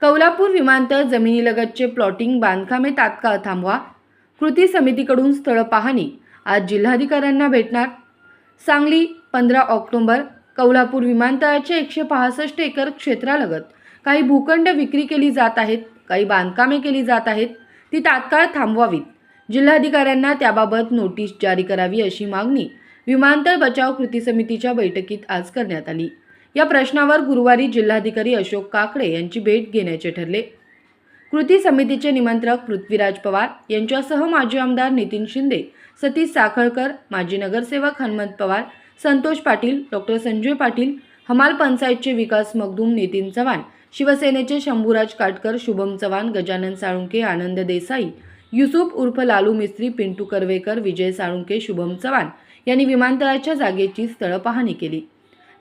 कौलापूर विमानतळ जमिनीलगतचे प्लॉटिंग बांधकामे तात्काळ थांबवा. कृती समितीकडून स्थळ पाहणी. आज जिल्हाधिकाऱ्यांना भेटणार. सांगली पंधरा ऑक्टोंबर. कौलापूर विमानतळाच्या एकशे पासष्ट एकर क्षेत्रालगत काही भूखंड विक्री केली जात आहेत काही बांधकामे केली जात आहेत ती तात्काळ थांबवावीत. जिल्हाधिकाऱ्यांना त्याबाबत नोटीस जारी करावी अशी मागणी विमानतळ बचाव कृती समितीच्या बैठकीत आज करण्यात आली. या प्रश्नावर गुरुवारी जिल्हाधिकारी अशोक काकडे यांची भेट घेण्याचे ठरले. कृती समितीचे निमंत्रक पृथ्वीराज पवार यांच्यासह माजी आमदार नितीन शिंदे सतीश साखळकर माजी नगरसेवक हनुमंत पवार संतोष पाटील डॉक्टर संजय पाटील हमाल पंचायतचे विकास मगदूम नितीन चव्हाण शिवसेनेचे शंभूराज काटकर शुभम चव्हाण गजानन साळुंके आनंद देसाई युसुफ उर्फ लालू मिस्त्री पिंटू करवेकर विजय साळुंके शुभम चव्हाण यांनी विमानतळाच्या जागेची स्थळ पाहणी केली.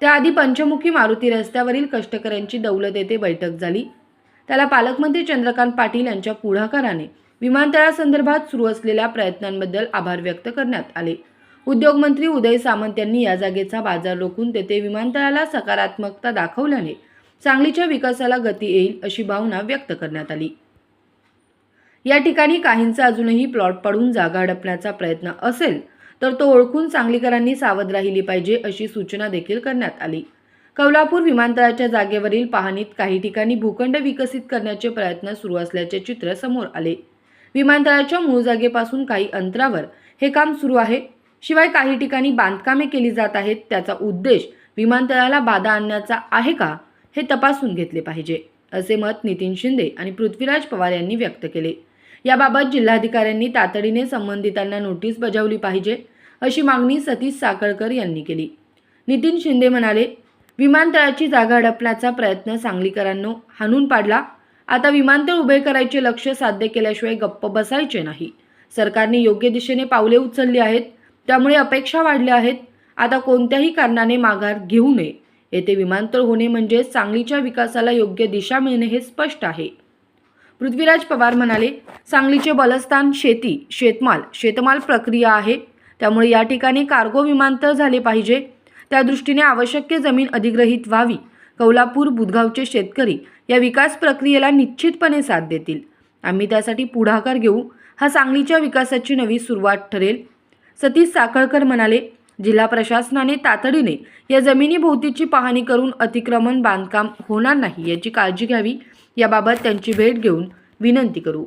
त्याआधी पंचमुखी मारुती रस्त्यावरील कष्टकऱ्यांची दौलत येथे बैठक झाली. त्याला पालकमंत्री चंद्रकांत पाटील यांच्या पुढाकाराने विमानतळासंदर्भात सुरू असलेल्या प्रयत्नांबद्दल आभार व्यक्त करण्यात आले. उद्योगमंत्री उदय सामंत यांनी या जागेचा बाजार रोखून तेथे विमानतळाला सकारात्मकता दाखवल्याने सांगलीच्या विकासाला गती येईल अशी भावना व्यक्त करण्यात आली. या ठिकाणी काहींचा अजूनही प्लॉट पडून जागा हडपण्याचा प्रयत्न असेल तर तो ओळखून सांगलीकरांनी सावध राहिली पाहिजे अशी सूचना देखील करण्यात आली. कौलापूर विमानतळाच्या जागेवरील पाहणीत काही ठिकाणी भूखंड विकसित करण्याचे प्रयत्न सुरू असल्याचे चित्र समोर आले. विमानतळाच्या मूळ जागेपासून काही अंतरावर हे काम सुरू आहे. शिवाय काही ठिकाणी बांधकामे केली जात आहेत. त्याचा उद्देश विमानतळाला बाधा आणण्याचा आहे का हे तपासून घेतले पाहिजे असे मत नितीन शिंदे आणि पृथ्वीराज पवार यांनी व्यक्त केले. याबाबत जिल्हाधिकाऱ्यांनी तातडीने संबंधितांना नोटीस बजावली पाहिजे अशी मागणी सतीश साखळकर यांनी केली. नितीन शिंदे म्हणाले विमानतळाची जागा हडपण्याचा प्रयत्न सांगलीकरांनो हाणून पाडला. आता विमानतळ उभे करायचे लक्ष साध्य केल्याशिवाय गप्प बसायचे नाही. सरकारने योग्य दिशेने पावले उचलली आहेत. त्यामुळे अपेक्षा वाढल्या आहेत. आता कोणत्याही कारणाने माघार घेऊ नये. येथे विमानतळ होणे म्हणजे सांगलीच्या विकासाला योग्य दिशा मिळणे हे स्पष्ट आहे. पृथ्वीराज पवार म्हणाले सांगलीचे बलस्थान शेती शेतमाल शेतमाल प्रक्रिया आहे. त्यामुळे या ठिकाणी कार्गो विमानतळ झाले पाहिजे. त्या दृष्टीने आवश्यक जमीन अधिग्रहित व्हावी. कौलापूर बुधगावचे शेतकरी या विकास प्रक्रियेला निश्चितपणे साथ देतील. आम्ही त्यासाठी पुढाकार घेऊ. हा सांगलीच्या विकासाची नवी सुरुवात ठरेल. सतीश साखळकर म्हणाले जिल्हा प्रशासनाने तातडीने या जमिनीभोवतीची पाहणी करून अतिक्रमण बांधकाम होणार नाही याची काळजी घ्यावी. याबाबत त्यांची भेट घेऊन विनंती करू.